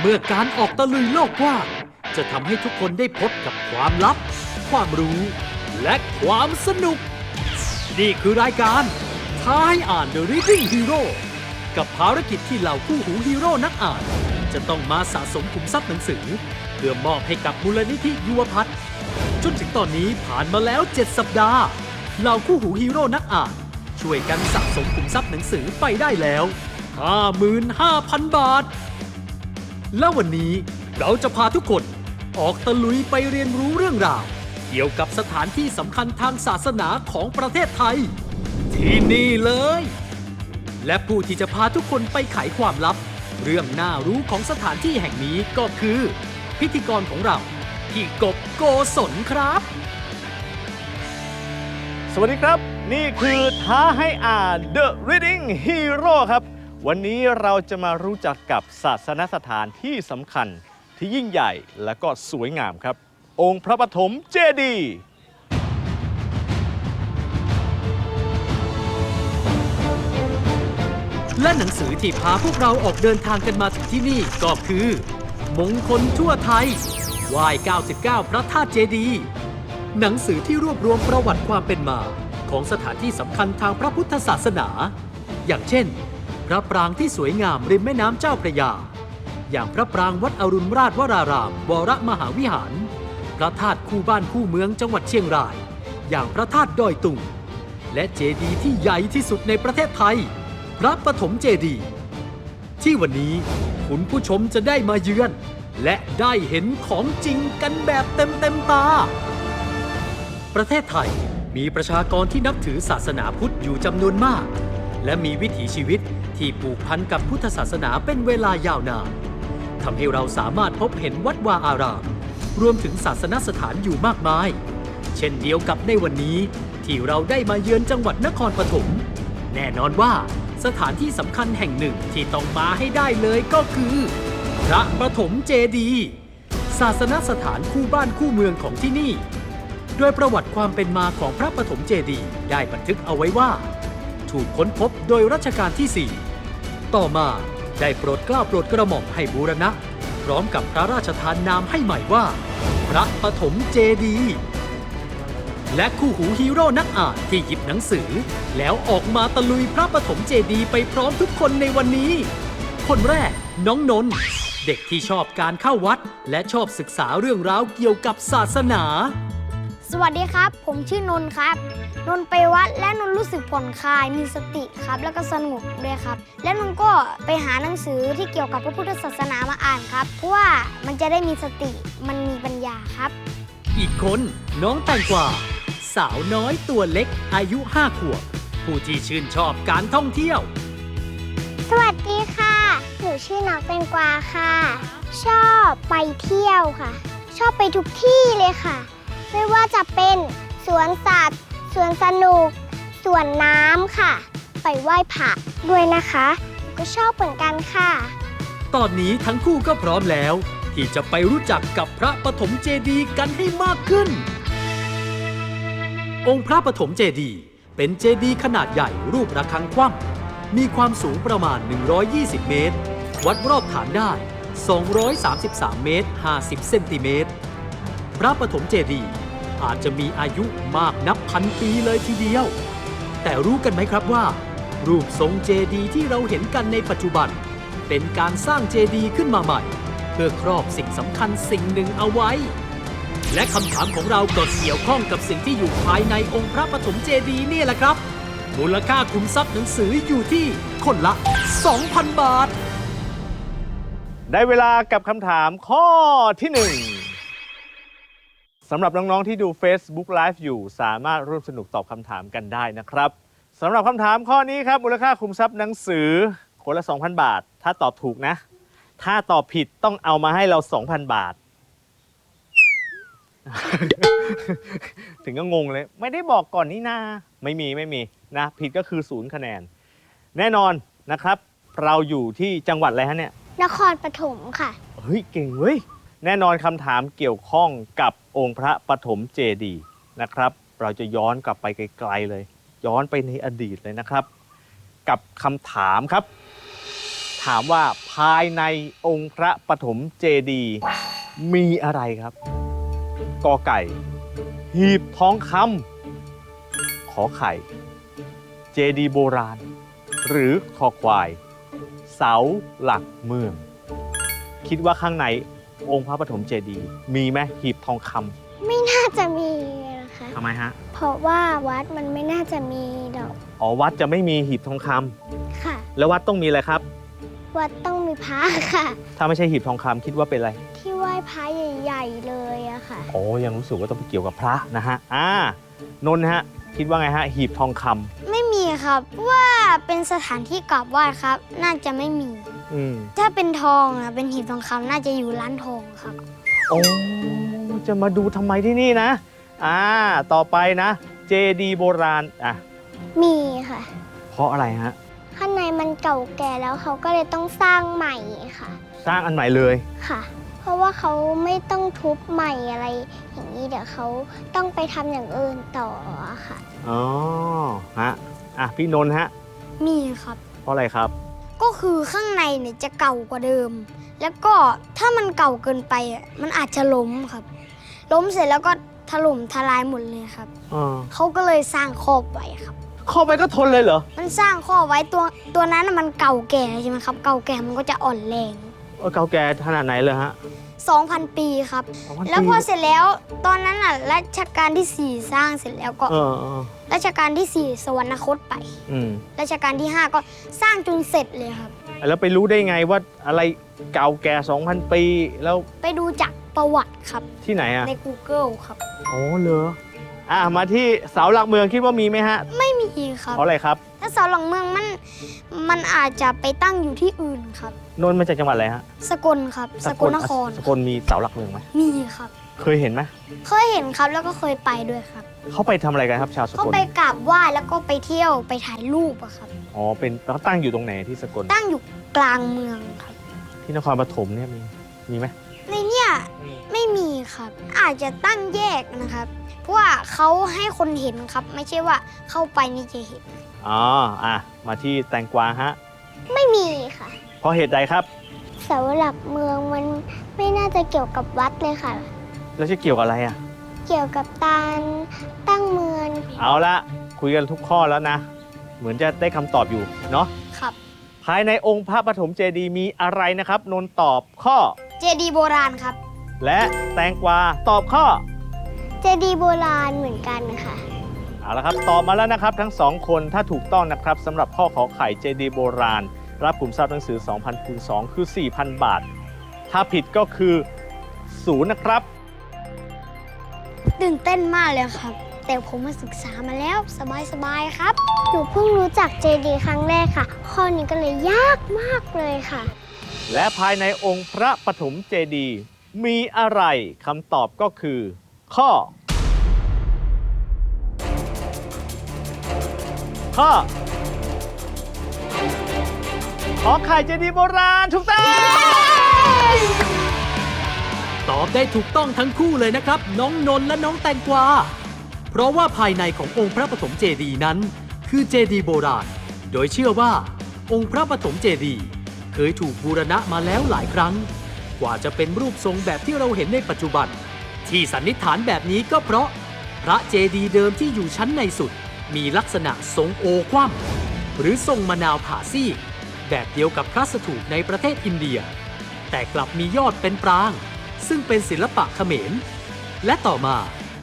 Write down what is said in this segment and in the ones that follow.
เมื่อการออกตะลุยโลกกว้างจะทำให้ทุกคนได้พบกับความลับ ความรู้ และความสนุก นี่คือรายการท้ายอ่าน The Reading Hero กับภารกิจที่เหล่าคู่หูฮีโร่นักอ่าน จะต้องมาสะสมขุมทรัพย์หนังสือ เพื่อมอบให้กับมูลนิธิยุวพัฒน์จนถึงตอนนี้ผ่านมาแล้ว 7 สัปดาห์ เหล่าคู่หูฮีโร่นักอ่าน ช่วยกันสะสมขุมทรัพย์หนังสือไปได้แล้ว 55,000 บาท และวันนี้เราจะพาทุกคนออกตะลุยไปเรียนรู้เรื่องราว เกี่ยวกับสถานที่สำคัญทางศาสนาของประเทศไทย ที่นี่เลย และผู้ที่จะพาทุกคนไปไขความลับ เรื่องน่ารู้ของสถานที่แห่งนี้ก็คือ พิธีกรของเราพี่กบโกศลครับ สวัสดีครับ นี่คือท้าให้อ่าน The Reading Hero ครับ วันนี้เราจะมารู้จักกับศาสนสถานที่สำคัญที่ยิ่งใหญ่และก็สวยงามครับ องค์พระปฐมเจดีย์และหนังสือที่พาพวกเราออกเดินทางกันมาถึงที่นี่ก็คือ มงคลทั่วไทยไหว้99 พระธาตุเจดีย์หนังสือที่รวบรวมประวัติความเป็นมา ของสถานที่สำคัญทางพระพุทธศาสนา อย่างเช่น พระปรางที่สวยงามริมแม่น้ำเจ้าพระยา อย่างพระปรางวัดอรุณราชวรารามวรมหาวิหาร พระธาตุคู่บ้านคู่เมืองจังหวัดเชียงราย อย่างพระธาตุดอยตุงและเจดีย์ที่ใหญ่ที่สุดในประเทศไทย พระปฐมเจดีย์ที่วันนี้คุณผู้ชมจะได้มาเยือน และได้เห็นของจริงกันแบบเต็มเต็มตา ประเทศไทยมีประชากรที่นับถือศาสนาพุทธอยู่จำนวนมาก และมีวิถีชีวิตที่ผูกพันกับพุทธศาสนาเป็นเวลายาวนานทำให้เราสามารถพบเห็นวัดวาอาราม รวมถึงศาสนสถานอยู่มากมาย เช่นเดียวกับในวันนี้ ที่เราได้มาเยือนจังหวัดนครปฐมแน่นอนว่าสถานที่สำคัญแห่งหนึ่งที่ต้องมาให้ได้เลยก็คือ พระปฐมเจดีย์ศาสนสถานคู่บ้านคู่เมืองของที่นี่ โดยประวัติความเป็นมาของพระปฐมเจดีย์ได้บันทึกเอาไว้ว่า ถูกค้นพบโดยรัชกาลที่ 4 ต่อมาได้โปรดเกล้าโปรดกระหม่อมให้บูรณะ พร้อมกับพระราชทานนามให้ใหม่ว่า พระปฐมเจดี และคู่หูฮีโร่นักอ่านที่หยิบหนังสือ แล้วออกมาตะลุยพระปฐมเจดีไปพร้อมทุกคนในวันนี้ คนแรกน้องนนท์เด็กที่ชอบการเข้าวัด และชอบศึกษาเรื่องราวเกี่ยวกับศาสนา สวัสดีครับ ผมชื่อนนท์ครับ นนท์ไปวัดและนนท์รู้สึกผ่อนคลายมีสติครับ แล้วก็สงบด้วยครับ และนนท์ก็ไปหาหนังสือที่เกี่ยวกับพระพุทธศาสนามาอ่านครับ เพราะว่ามันจะได้มีสติมันมีปัญญาครับ อีกคนน้องแตงกวาสาวน้อยตัวเล็กอายุห้าขวบผู้ที่ชื่นชอบการท่องเที่ยว สวัสดีค่ะ หนูชื่อน้องแตงกวาค่ะ ชอบไปเที่ยวค่ะ ชอบไปทุกที่เลยค่ะ ไม่ว่าจะเป็นสวนสัตว์สวนสนุกสวนน้ำค่ะ ไปไหว้พระด้วยนะคะ ก็ชอบเหมือนกันค่ะ ตอนนี้ทั้งคู่ก็พร้อมแล้ว ที่จะไปรู้จักกับพระปฐมเจดีย์กันให้มากขึ้น องค์พระปฐมเจดีย์เป็นเจดีย์ขนาดใหญ่รูประฆังคว่ำมีความสูงประมาณ 120 เมตร วัดรอบฐานได้ 233 เมตร 50 เซนติเมตร พระปฐมเจดีย์อาจจะมีอายุมากนับพันปีเลยทีเดียว แต่รู้กันไหมครับว่า รูปทรงเจดีย์ที่เราเห็นกันในปัจจุบัน เป็นการสร้างเจดีย์ขึ้นมาใหม่ เพื่อครอบสิ่งสำคัญสิ่งหนึ่งเอาไว้ และคำถามของเราก็เกี่ยวข้องกับสิ่งที่อยู่ภายในองค์พระปฐมเจดีย์นี่แหละครับ มูลค่าคุ้มทรัพย์หนังสืออยู่ที่คนละ 2,000 บาท ได้เวลากับคำถามข้อที่หนึ่ง สำหรับน้อง ๆ ที่ดู Facebook Live อยู่ สามารถร่วมสนุกตอบคำถามกันได้นะครับสำหรับคำถามข้อนี้ครับ มูลค่าคุมทรัพย์หนังสือ คนละ 2,000 บาท ถ้าตอบถูกนะ ถ้าตอบผิดต้องเอามาให้เรา 2,000 บาท ถึงก็งงเลย ไม่ได้บอกก่อนนี่นาไม่มีไม่มีนะ ผิดก็คือศูนย์คะแนน แน่นอนนะครับ เราอยู่ที่จังหวัดอะไรฮะเนี่ย นครปฐมค่ะ เฮ้ย เก่งเว้ย แน่นอนคำถามเกี่ยวข้องกับองค์พระปฐมเจดีย์นะครับ เราจะย้อนกลับไปไกลๆเลย ย้อนไปในอดีตเลยนะครับ กับคำถามครับ ถามว่าภายในองค์พระปฐมเจดีย์มีอะไรครับกอไก่ หีบทองคำขอไข่ เจดีย์โบราณ หรือคอควาย เสาหลักเมือง คิดว่าข้างใน องค์พระปฐมเจดีย์มีไหมหีบทองคไม่น่าจะมีนะคะำทำไมฮะ เพราะว่าวัดมันไม่น่าจะมีดอกอ๋อวัดจะไม่มีหีบทองคำค่ะ แล้ววัดต้องมีอะไรครับ วัดต้องมีพระค่ะ ถ้าไม่ใช่หีบทองคำคิดว่าเป็นอะไร ที่ไหว้พระใหญ่ๆเลยอะค่ะ โอ้ยังรู้สึกว่าต้องไปเกี่ยวกับพระนะฮะ อ่านนท์ฮะ คิดว่าไงฮะ หีบทองคำไม่มีครับว่าเป็นสถานที่กราบไหว้ครับ น่าจะไม่มี อืมถ้าเป็นทองนะเป็นหีบทองคำน่าจะอยู่ร้านทองครับ โอ้จะมาดูทำไมที่นี่นะ อ่า ต่อไปนะ เจดีโบราณ อะ มีค่ะ เพราะอะไรฮะ ข้างในมันเก่าแก่แล้วเขาก็เลยต้องสร้างใหม่ค่ะ สร้างอันใหม่เลย ค่ะ เพราะว่าเขาไม่ต้องทุบใหม่อะไร อย่างนี้เดี๋ยวเขาต้องไปทำอย่างอื่นต่ออะค่ะ อ๋อ ฮะ อะ พี่นนท์ฮะ มีครับ เพราะอะไรครับ ก็คือข้างในเนี่ยจะเก่ากว่าเดิม แล้วก็ถ้ามันเก่าเกินไปอะมันอาจจะล้มครับ ล้มเสร็จแล้วก็ถล่มทลายหมดเลยครับอ่าเขาก็เลยสร้างครอบไว้ครับ เข้าไปก็ทนเลยเหรอ มันสร้างครอบไว้ตัวตัวนั้นน่ะมันเก่าแก่ใช่ไหมครับ เก่าแก่มันก็จะอ่อนแรง เออเก่าแก่ขนาดไหนเลยฮะ 2,000 ปีครับ 2,000แล้วพอปี เสร็จแล้วตอนนั้นอะรัชกาลที่4สร้างเสร็จแล้วก็เออเออรัชกาลที่4สวรรคตไปอืมรัชกาลที่5ก็สร้างจนเสร็จเลยครับ แล้วไปรู้ได้ไงว่าอะไรเก่าแก่ 2,000 ปีแล้วไปดูจากประวัติครับที่ไหนอะใน Google ครับอ๋อเหรออะมาที่เสาหลักเมืองคิดว่ามีไหมฮะไม่มีครับ เพราะอะไรครับ ถ้าเสาหลังเมืองมันมันอาจจะไปตั้งอยู่ที่อื่นครับ นนท์มาจากจังหวัดอะไรฮะสกลครับ สกลนครสกลมีเสาหลักเมืองไหมมีครับ เคยเห็นไหมเคยเห็นครับแล้วก็เคยไปด้วยครับเขาไปทำอะไรกันครับชาวสเขากลไปกราบไหว้แล้วก็ไปเที่ยวไปถ่ายรูปอะครับ อ๋อเป็นแล้วตั้งอยู่ตรงไหนที่สกลตั้งอยู่กลางเมืองครับ ที่นครปฐมเนี่ยมีมีไหม ในเนี่ยไม่มีครับ อาจจะตั้งแยกนะครับ เพราะว่าเขาให้คนเห็นครับ ไม่ใช่ว่าเข้าไปนี่จะเห็น อ๋ออะมาที่แตงกวาฮะไม่มีค่ะ เพราะเหตุใดครับ เสาหลักเมืองมันไม่น่าจะเกี่ยวกับวัดเลยค่ะ แล้วจะเกี่ยวกับอะไรอะ เกี่ยวกับการตั้งเมืองเอาละคุยกันทุกข้อแล้วนะ เหมือนจะได้คำตอบอยู่เนาะครับ ภายในองค์พระปฐมเจดีย์มีอะไรนะครับ นนท์ตอบข้อ เจดีย์โบราณครับ และแตงกวาตอบข้อ เจดีย์โบราณเหมือนกันค่ะ เอาละครับตอบมาแล้วนะครับทั้งสองคนถ้าถูกต้องนะครับสำหรับข้อขอไข่เจดีโบราณ รับกลุ่มทรัพย์หนังสือ 2,000คูณ2คือ 4,000 บาท ถ้าผิดก็คือศูนย์นะครับ ตื่นเต้นมากเลยครับ แต่ผมมาศึกษามาแล้วสบายๆครับ หนูเพิ่งรู้จักเจดีย์ครั้งแรกค่ะ ข้อนี้ก็เลยยากมากเลยค่ะ และภายในองค์พระปฐมเจดีย์มีอะไรคำตอบก็คือ ข้อ ข้อ ขอไข่เจดีย์โบราณถูกต้องตอบได้ถูกต้องทั้งคู่เลยนะครับ น้องนนท์และน้องแตงกวา เพราะว่าภายในขององค์พระปฐมเจดีย์นั้น คือเจดีย์โบราณ โดยเชื่อว่า องค์พระปฐมเจดีย์เคยถูกบูรณะมาแล้วหลายครั้ง กว่าจะเป็นรูปทรงแบบที่เราเห็นในปัจจุบัน ที่สันนิษฐานแบบนี้ก็เพราะ พระเจดีย์เดิมที่อยู่ชั้นในสุด มีลักษณะทรงโอคว่ำหรือทรงมะนาวผ่าซีกแบบเดียวกับพระสถูปในประเทศอินเดีย แต่กลับมียอดเป็นปราง ซึ่งเป็นศิลปะเขมร และต่อมา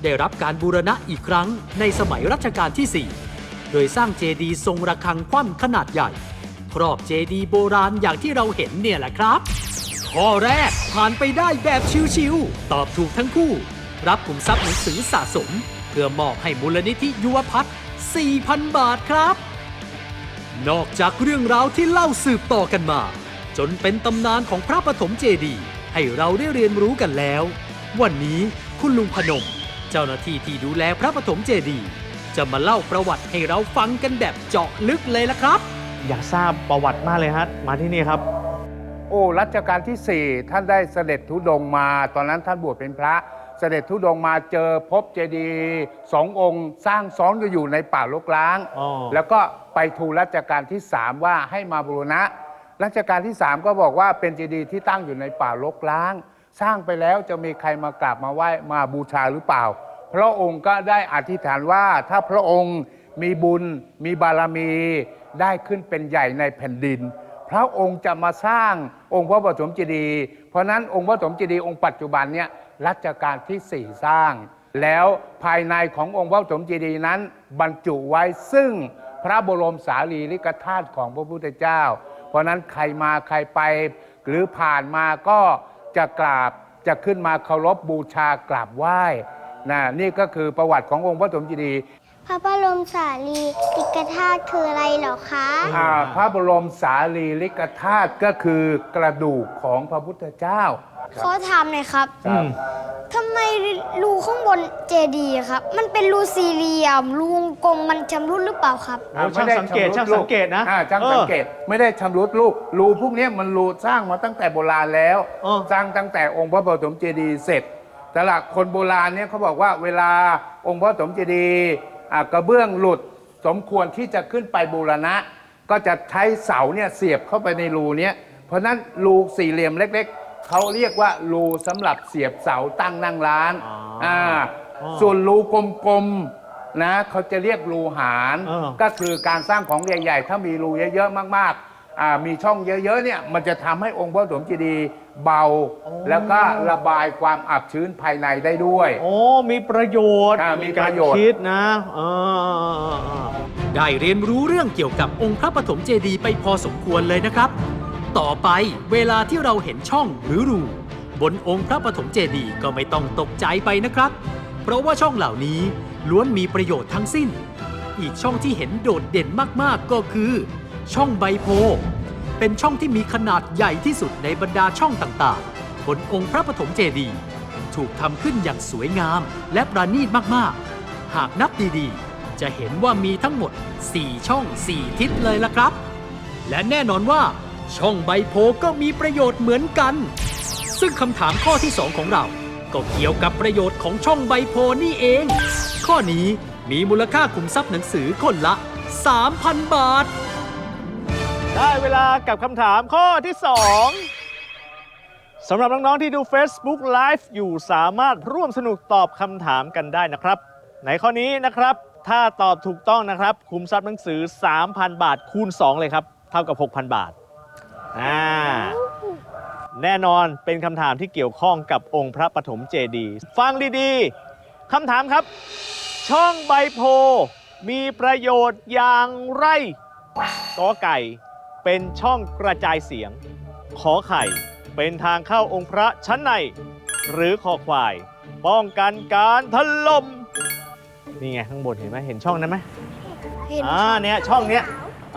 ได้รับการบูรณะอีกครั้งในสมัยรัชกาลที่ 4 โดยสร้างเจดีย์ทรงระฆังคว่ำขนาดใหญ่ ครอบเจดีย์โบราณอย่างที่เราเห็นเนี่ยแหละครับ ข้อแรกผ่านไปได้แบบชิวๆ ตอบถูกทั้งคู่ รับกลุ่มทรัพย์หนังสือสะสม เพื่อมอบให้มูลนิธิยุวพัฒน์ 4,000 บาทครับ นอกจากเรื่องราวที่เล่าสืบต่อกันมา จนเป็นตำนานของพระปฐมเจดีย์ให้เราได้เรียนรู้กันแล้ว วันนี้คุณลุงพนม เจ้าหน้าที่ที่ดูแลพระปฐมเจดีย์จะมาเล่าประวัติให้เราฟังกันแบบเจาะลึกเลยละครับ อยากทราบประวัติมากเลยฮะมาที่นี่ครับ โอ้รัชกาลที่ 4 ท่านได้เสด็จธุดงค์มา ตอนนั้นท่านบวชเป็นพระเสด็จธุดงค์มาเจอพบเจดีย์สององค์สร้างซ้อนกันอยู่ในป่ารกร้าง อ๋อ แล้วก็ไปทูลรัชกาลที่3ว่าให้มาบูรณะ รัชกาลที่3ก็บอกว่าเป็นเจดีย์ที่ตั้งอยู่ในป่ารกร้าง สร้างไปแล้วจะมีใครมากราบมาไหว้มาบูชาหรือเปล่า พระองค์ก็ได้อธิษฐานว่าถ้าพระองค์มีบุญมีบารมี ได้ขึ้นเป็นใหญ่ในแผ่นดิน พระองค์จะมาสร้างองค์พระปฐมเจดีย์เพราะฉะนั้นองค์พระปฐมเจดีย์องค์ปัจจุบันเนี่ย รัชกาลที่ 4 สร้าง แล้วภายในขององค์พระปฐมเจดีย์นั้น บรรจุไว้ซึ่งพระบรมสารีริกธาตุของพระพุทธเจ้า เพราะนั้นใครมาใครไป หรือผ่านมาก็จะกราบจะขึ้นมาเคารพบูชากราบไหว้นะนี่ก็คือประวัติขององค์พระปฐมเจดีย์พระบรมสารี กธาตุคืออะไรเหรอคะ อ่าพระบรมสารีริกธาตุก็คือกระดูกของพระพุทธเจ้า ขอถามหน่อยครับอืมทำไมรูข้างบนเจดีย์ครับ มันเป็นรูสี่เหลี่ยม รูวงกลมมันชำรุดหรือเปล่าครับ โอ้ช่างสังเกตช่างสังเกตนะอ่าช่างเออสังเกตไม่ได้ชำรุดรูปรูพวกเนี้ยมันรูสร้างมาตั้งแต่โบราณแล้ว เออ สร้างตั้งแต่องค์พระปฐมเจดีย์เสร็จ แต่ละคนโบราณเนี่ยเขาบอกว่าเวลาองค์พระปฐมเจดีย์อ่ากระเบื้องหลุด สมควรที่จะขึ้นไปบูรณะ ก็จะใช้เสาเนี่ยเสียบเข้าไปในรูเนี้ยเพราะฉะนั้นรูสี่เหลี่ยมเล็กๆเขาเรียกว่ารูสำหรับเสียบเสาตั้งนั่งร้านอ๋ออ่่าอ๋อส่วนรูกลมๆนะเขาจะเรียกรูหารเออก็คือการสร้างของใหญ่ๆถ้ามีรูเยอะๆมากๆ อ่ามีช่องเยอะๆเนี่ยมันจะทำให้องค์พระปฐมเจดีย์เบา แล้วก็ระบายความอับชื้นภายในได้ด้วย โอ้ มีประโยชน์อ่ามีกาประโยชน์ คิดนะเออได้เรียนรู้เรื่องเกี่ยวกับองค์พระปฐมเจดีย์ไปพอสมควรเลยนะครับ ต่อไปเวลาที่เราเห็นช่องหรือรูบนองค์พระปฐมเจดีย์ก็ไม่ต้องตกใจไปนะครับ เพราะว่าช่องเหล่านี้ล้วนมีประโยชน์ทั้งสิ้น อีกช่องที่เห็นโดดเด่นมากๆก็คือ ช่องใบโพ เป็นช่องที่มีขนาดใหญ่ที่สุดในบรรดาช่องต่างๆ บนองค์พระปฐมเจดีย์ถูกทำขึ้นอย่างสวยงามและประณีตมากๆ หากนับดีๆ จะเห็นว่ามีทั้งหมด 4 ช่อง 4 ทิศเลยล่ะครับ และแน่นอนว่า ช่องใบโพก็มีประโยชน์เหมือนกัน ซึ่งคำถามข้อที่ 2 ของเรา ก็เกี่ยวกับประโยชน์ของช่องใบโพนี่เอง ข้อนี้มีมูลค่าขุมทรัพย์หนังสือคนละ 3,000 บาท ได้เวลากับคำถามข้อที่ 2สำหรับน้อง ๆ ที่ดู Facebook Live อยู่สามารถร่วมสนุกตอบคำถามกันได้นะครับ ในข้อนี้นะครับ ถ้าตอบถูกต้องนะครับ คุ้มทรัพย์หนังสือ 3,000 บาทคูณ 2 เลยครับ เท่ากับ 6,000 บาทอ่าแน่นอนเป็นคำถามที่เกี่ยวข้องกับองค์พระปฐมเจดีย์ฟังดีๆคำถามครับ ช่องใบโพมีประโยชน์อย่างไรกอไก่ เป็นช่องกระจายเสียง ขอไข่เป็นทางเข้าองค์พระชั้นใน หรือคอควาย ป้องกันการถล่มนี่ไงข้างบนเห็นไหมเห็นช่องนั้นไหมเห็นอ่าเนี่ยช่องเนี้ย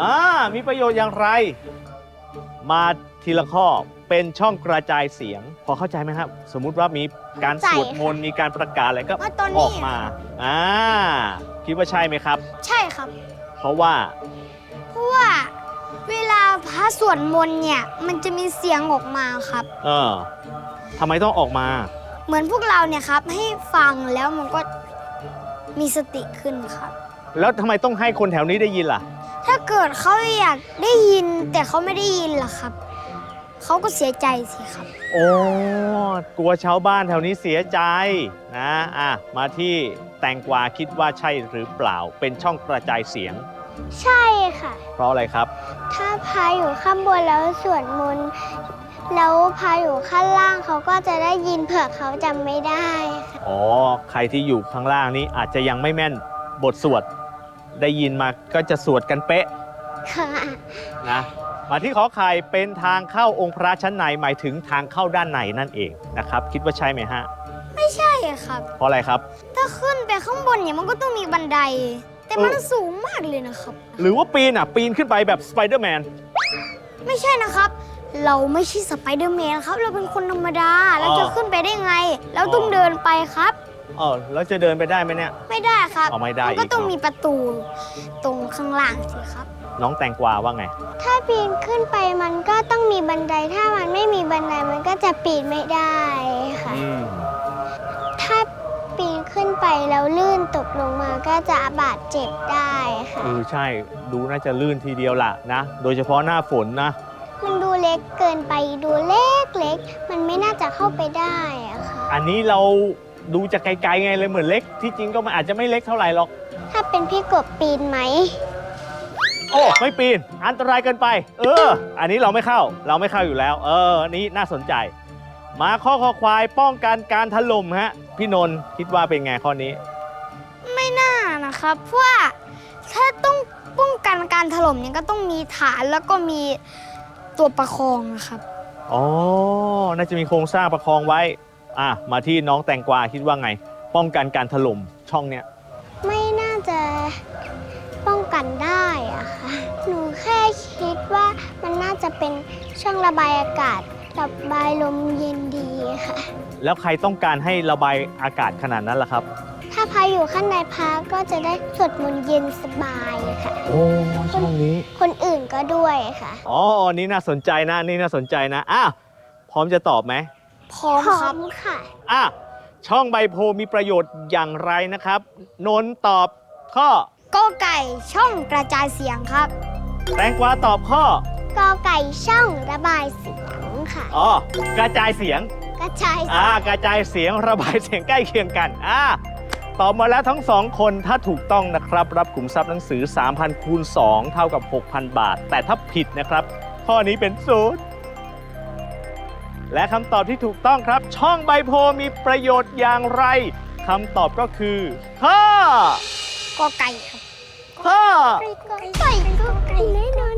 อ่ามีประโยชน์อย่างไร มาทีละข้อเป็นช่องกระจายเสียง พอเข้าใจไหมครับ สมมุติว่ามีการสวดมนต์มีการประกาศอะไรก็ว่าตอนอนี้อกมาอ่าคิดว่าใช่ไหมครับ ใช่ครับ เพราะว่า เพราะว่า เวลาพระสวดมนต์เนี่ย มันจะมีเสียงออกมาครับ เออทำไมต้องออกมา เหมือนพวกเราเนี่ยครับ ให้ฟังแล้วมันก็มีสติขึ้นครับ แล้วทำไมต้องให้คนแถวนี้ได้ยินล่ะ ถ้าเกิดเขาอยากได้ยินแต่เขาไม่ได้ยินล่ะครับ เขาก็เสียใจสิครับ โอ้กลัวชาวบ้านแถวนี้เสียใจนะอะมาที่แตงกวาคิดว่าใช่หรือเปล่า เป็นช่องกระจายเสียง ใช่ค่ะ เพราะอะไรครับ ถ้าพาอยู่ข้างบนแล้วสวดมนต์แล้วพาอยู่ข้างล่างเขาก็จะได้ยินเผื่อเขาจำไม่ได้ค่ะอ๋อ ใครที่อยู่ข้างล่างนี้อาจจะยังไม่แม่นบทสวด ได้ยินมาก็จะสวดกันเป๊ะค่ะนะ มาที่ขอไข่เป็นทางเข้าองค์พระชั้นในหมายถึงทางเข้าด้านในนั่นเองนะครับ คิดว่าใช่ไหมฮะ ไม่ใช่ครับ เพราะอะไรครับ ถ้าขึ้นไปข้างบนเนี่ยมันก็ต้องมีบันได แต่มันเออสูงมากเลยนะครับ หรือว่าปีนอะ ปีนขึ้นไปแบบสไปเดอร์แมน ไม่ใช่นะครับ เราไม่ใช่สไปเดอร์แมนครับ เราเป็นคนธรรมดา เราจะอ๋อขึ้นไปได้ไง เราต้องเดินไปครับ เออแล้วจะเดินไปได้ไหมเนี่ย ไม่ได้ครับเอาไม่ได้นก็อีกต้องเนอะ มีประตู ตรงข้างล่างสิครับ น้องแตงกวาว่าไง ถ้าปีนขึ้นไปมันก็ต้องมีบันได ถ้ามันไม่มีบันไดมันก็จะปีนไม่ได้ค่ะ อืมถ้าปีนขึ้น ไปแล้วลื่นตกลงมาก็จะบาดเจ็บได้ค่ะ เออใช่ดูน่าจะลื่นทีเดียวล่ะนะ โดยเฉพาะหน้าฝนนะ มันเล็กเกินไปดูเล็กเล็กมันไม่น่าจะเข้าไปได้อะค่ะ อันนี้เราดูจากไกลๆไงเลยเหมือนเล็ก ที่จริงก็มันอาจจะไม่เล็กเท่าไหร่หรอก ถ้าเป็นพี่กบปีนไหม โอ้ไม่ปีน อันตรายเกินไป เออ อันนี้เราไม่เข้า เราไม่เข้าอยู่แล้ว เอออันนี้น่าสนใจ มาข้อคอควายป้องกันการถล่มฮะ พี่นนท์คิดว่าเป็นไงข้อนี้ ไม่น่านะครับ เพราะว่าถ้าต้องป้องกันการถล่มเนี่ยก็ต้องมีฐานแล้วก็มีตัวประคองนะครับ อ๋อ น่าจะมีโครงสร้างประคองไว้ อะ มาที่น้องแตงกวาคิดว่าไง ป้องกันการถล่มช่องเนี้ย ไม่น่าจะป้องกันได้อะค่ะ หนูแค่คิดว่ามันน่าจะเป็นช่องระบายอากาศ ระบายลมเย็นดีค่ะ แล้วใครต้องการให้ระบายอากาศขนาดนั้นล่ะครับ ถ้าพาอยู่ข้างในพักก็จะได้สวดมนต์เย็นสบายค่ะ โอ้ช่องนี้ คนอื่นก็ด้วยค่ะ อ๋ออันนี้น่าสนใจนะอันนี่น่าสนใจนะอะพร้อมจะตอบไหมพร้อมพร้คอรับ มค่ะ อะช่องใบโพมีประโยชน์อย่างไรนะครับ นนท์ตอบข้อ ก็ไก่ช่องกระจายเสียงครับ แตงกวาตอบข้อ กอไก่ช่องระบายเสียง ค่ะ อ๋อกระจายเสียง กระจายเสีอ่ายงกระจายเสียงระบายเสียงใกล้เคียงกันอ่าตอบมาแล้วทั้งสองคนถ้าถูกต้องนะครับ รับกลุ่มทรัพย์หนังสือ 3,000คูณ2เท่ากับ 6,000 บาท แต่ถ้าผิดนะครับ ข้อนี้เป็นศูนย์และคำตอบที่ถูกต้องครับ ช่องใบโพมีประโยชน์อย่างไรคำตอบก็คือข้อก็ไก่ครับข้อก็ไก่ก็ไก่แน่นอน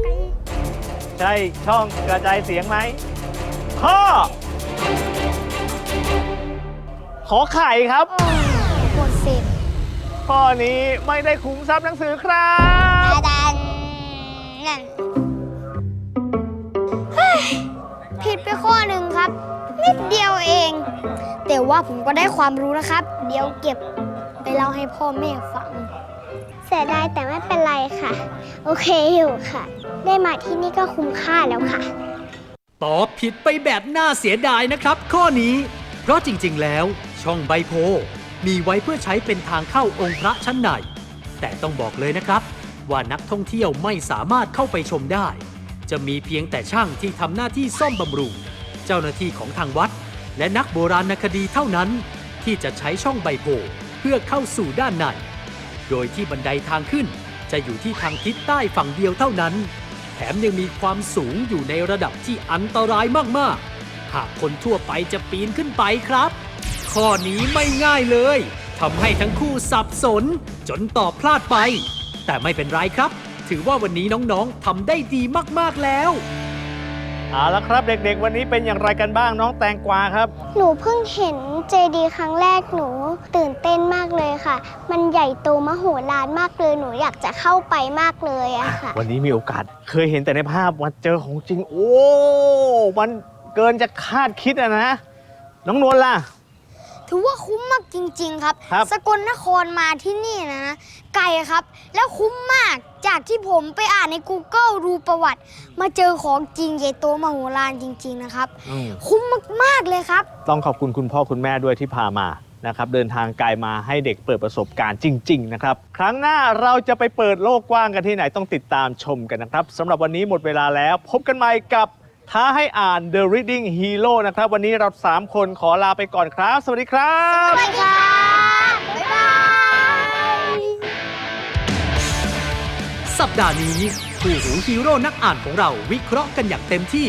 ใช่ช่องกระจายเสียงไหม ข้อ ขอไข่ครับ หมดสิทธิ์ข้อนี้ไม่ได้คุ้มทรัพย์หนังสือครับ อาจารย์นั่นเฮ้ยผิดไปข้อหนึ่งครับ นิดเดียวเอง แต่ว่าผมก็ได้ความรู้นะครับ เดี๋ยวเก็บไปเล่าให้พ่อแม่ฟัง เสียดายแต่ไม่เป็นไรค่ะ โอเคอยู่ค่ะ ได้มาที่นี่ก็คุ้มค่าแล้วค่ะ ตอบผิดไปแบบน่าเสียดายนะครับ ข้อนี้ เพราะจริงๆ แล้ว ช่องใบโพ มีไว้เพื่อใช้เป็นทางเข้าองค์พระชั้นใน แต่ต้องบอกเลยนะครับ ว่านักท่องเที่ยวไม่สามารถเข้าไปชมได้ จะมีเพียงแต่ช่างที่ทำหน้าที่ซ่อมบำรุง เจ้าหน้าที่ของทางวัด และนักโบราณคดีเท่านั้น ที่จะใช้ช่องใบโพเพื่อเข้าสู่ด้านใน โดยที่บันไดทางขึ้นจะอยู่ที่ทางทิศใต้ฝั่งเดียวเท่านั้น แถมยังมีความสูงอยู่ในระดับที่อันตรายมากๆ หากคนทั่วไปจะปีนขึ้นไปครับ ข้อนี้ไม่ง่ายเลยทำให้ทั้งคู่สับสน จนตอบพลาดไป แต่ไม่เป็นไรครับ ถือว่าวันนี้น้องๆทำได้ดีมากๆแล้ว เอาละครับเด็กๆ วันนี้เป็นอย่างไรกันบ้างน้องแตงกวาครับ หนูเพิ่งเห็นเจดีย์ครั้งแรกหนูตื่นเต้นมากเลยค่ะ มันใหญ่โตมโหฬารมากเลยหนูอยากจะเข้าไปมากเลยอะค่ะ วันนี้มีโอกาสเคยเห็นแต่ในภาพมาเจอของจริง โอ้ มันเกินจะคาดคิดอะนะ น้องนวลล่ะ ถือว่าคุ้มมากจริง ๆ ครับ ครับ สกลนครมาที่นี่นะนะไกลครับ แล้วคุ้มมากจากที่ผมไปอ่านใน Google ดูประวัติ มาเจอของจริงใหญ่โตมโหฬารจริง ๆ นะครับ อืม คุ้มมากๆเลยครับ ต้องขอบคุณคุณพ่อคุณแม่ด้วยที่พามานะครับเดินทางไกลมาให้เด็กเปิดประสบการณ์จริง ๆ นะครับ ครั้งหน้าเราจะไปเปิดโลกกว้างกันที่ไหนต้องติดตามชมกันนะครับสำหรับวันนี้หมดเวลาแล้ว พบกันใหม่กับ ท้าให้อ่าน The Reading Hero นะครับ วันนี้เรา 3 คนขอลาไปก่อนครับ สวัสดีครับ สวัสดีครับบ๊ายบาย สัปดาห์นี้ผู้หูฮีโร่นักอ่านของเราวิเคราะห์กันอย่างเต็มที่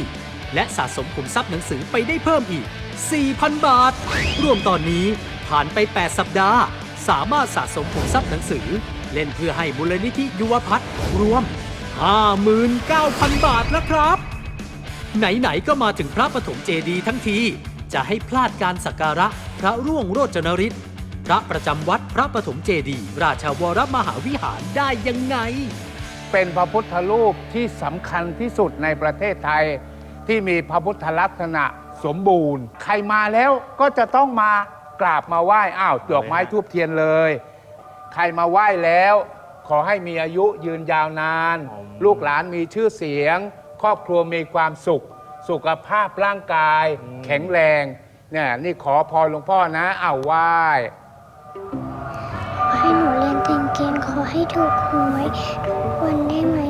และสะสมขุมทรัพย์หนังสือไปได้เพิ่มอีก 4,000 บาท รวมตอนนี้ผ่านไป 8 สัปดาห์ สามารถสะสมขุมทรัพย์หนังสือ เล่นเพื่อให้มูลนิธิยุวพัฒน์รวม 59,000 บาทแล้วครับ ไหน ๆ ก็มาถึงพระปฐมเจดีย์ทั้งที จะให้พลาดการสักการะพระร่วงโรจนฤทธิ์พระประจำวัดพระปฐมเจดีย์ราชวรมหาวิหารได้ยังไง เป็นพระพุทธรูปที่สำคัญที่สุดในประเทศไทย ที่มีพระพุทธลักษณะสมบูรณ์ ใครมาแล้วก็จะต้องมากราบมาไหว้อ้าวดอกไม้ทูบเทียนเลย ใครมาไหว้แล้ว ขอให้มีอายุยืนยาวนาน ลูกหลานมีชื่อเสียง ครอบครัวมีความสุข สุขภาพร่างกาย แข็งแรงเนี่ยนี่ขอพรหลวงพ่อนะอ้าวไหว้ขอให้หนูเรียนเก่งๆขอให้ถูกหวยทุกวันได้ไหม